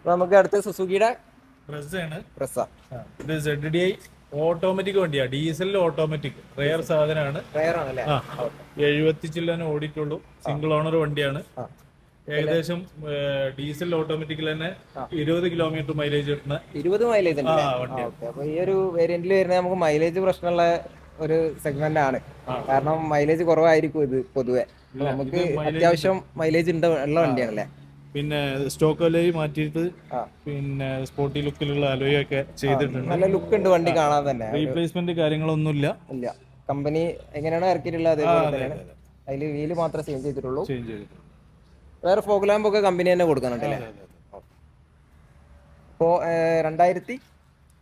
അപ്പൊ നമുക്ക് അടുത്ത സുസുക്കിയുടെ ഇത് സെഡ് ഡി ഐ ഓട്ടോമാറ്റിക് വണ്ടിയാ. ഡീസലിൽ ഓട്ടോമാറ്റിക് റെയർ സാധനമാണ് എഴുപത്തി ചില്ലാനും ഓടിയിട്ടുള്ളൂ. സിംഗിൾ ഓണർ വണ്ടിയാണ്. ഏകദേശം ഡീസൽ ഓട്ടോമാറ്റിക്കിൽ തന്നെ ഇരുപത് കിലോമീറ്റർ മൈലേജ് കിട്ടുന്ന ഇരുപത് മൈലേജ് അപ്പൊ ഈ ഒരു വേരിയന്റിൽ വരുന്ന നമുക്ക് മൈലേജ് പ്രശ്നമുള്ള ഒരു സെഗ്മെന്റ് ആണ്. കാരണം മൈലേജ് കുറവായിരിക്കും ഇത് പൊതുവെ. നമുക്ക് അത്യാവശ്യം മൈലേജ് ഉള്ള വണ്ടിയാണല്ലേ? പിന്നെ സ്റ്റോക്ക് അലോയ് മാറ്റിയിട്ട് പിന്നെ സ്പോർട്ടി ലുക്കിലുള്ള അലോയി ഒക്കെ ചെയ്തിട്ടുണ്ട്. നല്ല ലുക്ക് ഉണ്ട് വണ്ടി കാണാൻ തന്നെ. റീപ്ലേസ്മെന്റ് കാര്യങ്ങളൊന്നുമില്ല. ഇല്ല. കമ്പനി എങ്ങനെയാണോ ഇറക്കിയിട്ടുള്ളത് അതേപോലെ അതിൽ വീൽ മാത്രമേ ചേഞ്ച് ചെയ്തിട്ടുള്ളൂ. ചേഞ്ച് ചെയ്തിട്ടുള്ളൂ. വേറെ ഫോഗ് ലാമ്പ് ഒക്കെ കമ്പനി തന്നെ കൊടുക്കുന്നുണ്ടല്ലേ ഇപ്പോ രണ്ടായിരത്തി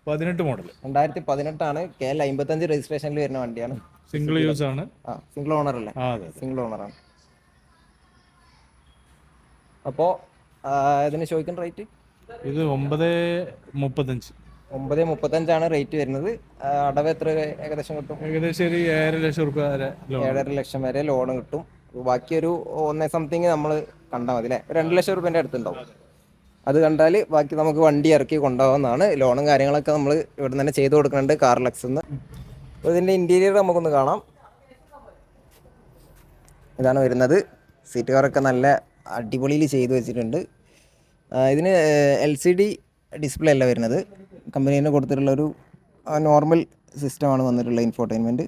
പതിനെട്ട് മോഡൽ രണ്ടായിരത്തി പതിനെട്ടാണ്. കെ എൽ അമ്പത്തഞ്ച് രജിസ്ട്രേഷനിൽ വരുന്ന വണ്ടിയാണ്. സിംഗിൾ യൂസ് ആണ്. സിംഗിൾ ഓണർ അല്ലേ? സിംഗിൾ ഓണർ അപ്പോ ആ, ഇതിന് ചോദിക്കുന്ന റേറ്റ് ഇത് ഒമ്പത് മുപ്പത്തഞ്ച്. ഒമ്പത് മുപ്പത്തഞ്ചാണ് റേറ്റ് വരുന്നത്. അടവ് എത്ര ഏകദേശം കിട്ടും? ഏകദേശം ഒരു ഏഴര ലക്ഷം റുപ്യ വരെ ഏഴര ലക്ഷം വരെ ലോൺ കിട്ടും. ബാക്കി ഒരു ഒന്നേ സംതിങ് നമ്മൾ കണ്ടാൽ മതി അല്ലേ? രണ്ട് ലക്ഷം റുപ്യന്റെ അടുത്തുണ്ടാവും. അത് കണ്ടാൽ ബാക്കി നമുക്ക് വണ്ടി ഇറക്കി കൊണ്ടുപോകാവുന്നതാണ്. ലോണും കാര്യങ്ങളൊക്കെ നമ്മൾ ഇവിടെ തന്നെ ചെയ്ത് കൊടുക്കുന്നുണ്ട് കാർ ലക്സ് അപ്പോൾ ഇതിന്റെ ഇന്റീരിയർ നമുക്കൊന്ന് കാണാം. ഇതാണ് വരുന്നത്. സീറ്റ് കവറൊക്കെ നല്ല അടിപൊളിയിൽ ചെയ്തു വെച്ചിട്ടുണ്ട്. ഇതിന് എൽ സി ഡി ഡിസ്പ്ലേ അല്ല വരുന്നത്. കമ്പനി തന്നെ കൊടുത്തിട്ടുള്ള ഒരു നോർമൽ സിസ്റ്റമാണ് വന്നിട്ടുള്ള ഇൻഫോർടൈൻമെന്റ്.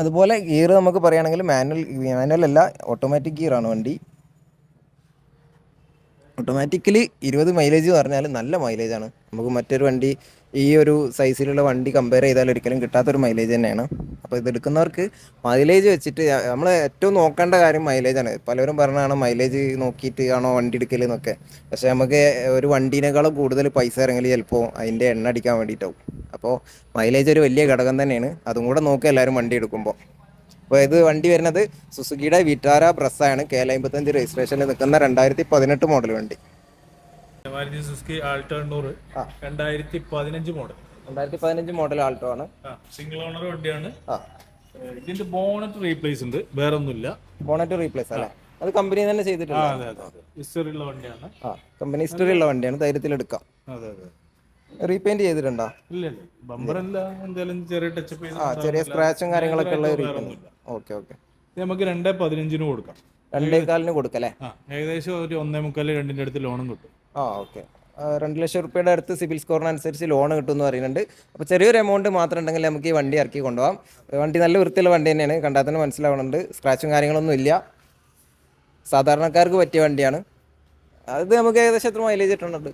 അതുപോലെ ഗിയർ നമുക്ക് പറയുകയാണെങ്കിൽ മാനുവൽ മാനുവൽ അല്ല ഓട്ടോമാറ്റിക് ഗിയറാണ് വണ്ടി. ഓട്ടോമാറ്റിക്കലി ഇരുപത് മൈലേജ് പറഞ്ഞാൽ നല്ല മൈലേജാണ്. നമുക്ക് മറ്റൊരു വണ്ടി ഈ ഒരു സൈസിലുള്ള വണ്ടി കമ്പയർ ചെയ്താൽ ഒരിക്കലും കിട്ടാത്തൊരു മൈലേജ് തന്നെയാണ്. അപ്പോൾ ഇത് എടുക്കുന്നവർക്ക് മൈലേജ് വെച്ചിട്ട് നമ്മൾ ഏറ്റവും നോക്കേണ്ട കാര്യം മൈലേജാണ് പലരും പറഞ്ഞാണ് മൈലേജ് നോക്കിയിട്ട് ആണോ വണ്ടി എടുക്കൽ എന്നൊക്കെ. പക്ഷേ നമുക്ക് ഒരു വണ്ടീനേക്കാളും കൂടുതൽ പൈസ ഇറങ്ങൽ ചിലപ്പോൾ അതിന്റെ എണ്ണ അടിക്കാൻ വേണ്ടിയിട്ടാവും. അപ്പോൾ മൈലേജ് ഒരു വലിയ ഘടകം തന്നെയാണ്. അതും കൂടെ നോക്കുക എല്ലാവരും വണ്ടി എടുക്കുമ്പോൾ അപ്പോൾ ഇത് വണ്ടി വരുന്നത് സുസുക്കിയുടെ വിറ്റാര ബ്രസ്സാണ് കെ അമ്പത്തഞ്ച് രജിസ്ട്രേഷനിൽ നിൽക്കുന്ന രണ്ടായിരത്തി പതിനെട്ട് മോഡൽ വണ്ടി. മാരുതി സുസുക്കി ആൾട്ടോ എണ്ണൂറ്. രണ്ടായിരത്തി പതിനഞ്ച് മോഡൽ രണ്ടായിരത്തി പതിനഞ്ച് മോഡൽ ആൾട്ടോ ആണ്. സിംഗിൾ ഓണർ വണ്ടിയാണ്. ഇതിന്റെ ബോണറ്റ് റീപ്ലേസ് ഉണ്ട്. വേറെ ഒന്നുമില്ല ബോണറ്റ് റീപ്ലേസ് അല്ലേ അത് കമ്പനി തന്നെ ചെയ്തിട്ടുണ്ട്? ഹിസ്റ്ററി ഉള്ള വണ്ടിയാണ്. ആ കമ്പനി ഹിസ്റ്ററി ഉള്ള വണ്ടിയാണ്. ധൈര്യത്തിൽ എടുക്കാം. അതെ അതെ. റീപെയിന്റ് ചെയ്തിട്ടുണ്ടോ? ഇല്ല അല്ല എന്തായാലും ചെറിയ ടച്ചപ്പ് ആ ചെറിയ സ്ക്രാച്ചും കാര്യങ്ങളൊക്കെ ഉള്ള റീപെയിന്റ് ഓക്കെ ഓക്കെ നമുക്ക് രണ്ടേ പതിനഞ്ചിന് കൊടുക്കാം. രണ്ടേ കാലിന് കൊടുക്കല്ലേ ഏകദേശം ഒരു ഒന്നേ മുക്കാൽ രണ്ടിന്റെ അടുത്ത് ലോണും കിട്ടും. ആ ഓക്കെ. രണ്ട് ലക്ഷം റുപ്യയുടെ അടുത്ത് സിബിൽ സ്കോറിനനുസരിച്ച് ലോൺ കിട്ടുമെന്ന് പറയുന്നുണ്ട്. അപ്പോൾ ചെറിയൊരു എമൗണ്ട് മാത്രം ഉണ്ടെങ്കിൽ നമുക്ക് ഈ വണ്ടി ഇറക്കി കൊണ്ടുപോകാം. വണ്ടി നല്ല വൃത്തിയുള്ള വണ്ടി തന്നെയാണ്. കണ്ടാൽ തന്നെ മനസ്സിലാവുന്നുണ്ട്. സ്ക്രാച്ചും കാര്യങ്ങളൊന്നും ഇല്ല. സാധാരണക്കാർക്ക് പറ്റിയ വണ്ടിയാണ്. അത് നമുക്ക് ഏകദേശം എത്ര മൈലേജ് കിട്ടുന്നുണ്ട്?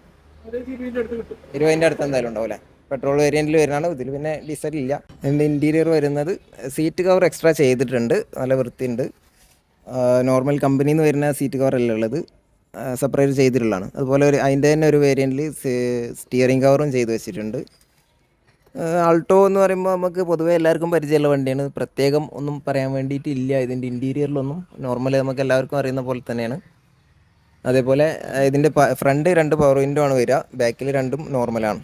ഇരുപതിന്റെ അടുത്ത് എന്തായാലും ഉണ്ടാവും അല്ലേ? പെട്രോൾ വേരിയന്റിൽ വരുന്നതാണ്. ഇതിൽ പിന്നെ ഡീസൽ ഇല്ല. ഇതിന്റെ ഇന്റീരിയർ വരുന്നത്. സീറ്റ് കവർ എക്സ്ട്രാ ചെയ്തിട്ടുണ്ട്. നല്ല വൃത്തിയുണ്ട്. നോർമൽ കമ്പനിയിൽ നിന്ന് വരുന്ന സീറ്റ് കവർ അല്ല ഉള്ളത്? സെപ്പറേറ്റ് ചെയ്തിട്ടുള്ളതാണ്. അതുപോലെ ഒരു അതിന്റെ തന്നെ ഒരു വേരിയന്റിൽ സ്റ്റിയറിംഗ് കവറും ചെയ്ത് വെച്ചിട്ടുണ്ട്. ആൾട്ടോ എന്ന് പറയുമ്പോൾ നമുക്ക് പൊതുവേ എല്ലാവർക്കും പരിചയമുള്ള വണ്ടിയാണ്. പ്രത്യേകം ഒന്നും പറയാൻ വേണ്ടിയിട്ടില്ല. ഇതിന്റെ ഇന്റീരിയറിലൊന്നും നോർമലി നമുക്ക് എല്ലാവർക്കും അറിയുന്ന പോലെ തന്നെയാണ്. അതേപോലെ ഇതിന്റെ ഫ്രണ്ട് രണ്ട് പവർ വിൻഡോ ആണ് വരിക. ബാക്കിൽ രണ്ടും നോർമലാണ്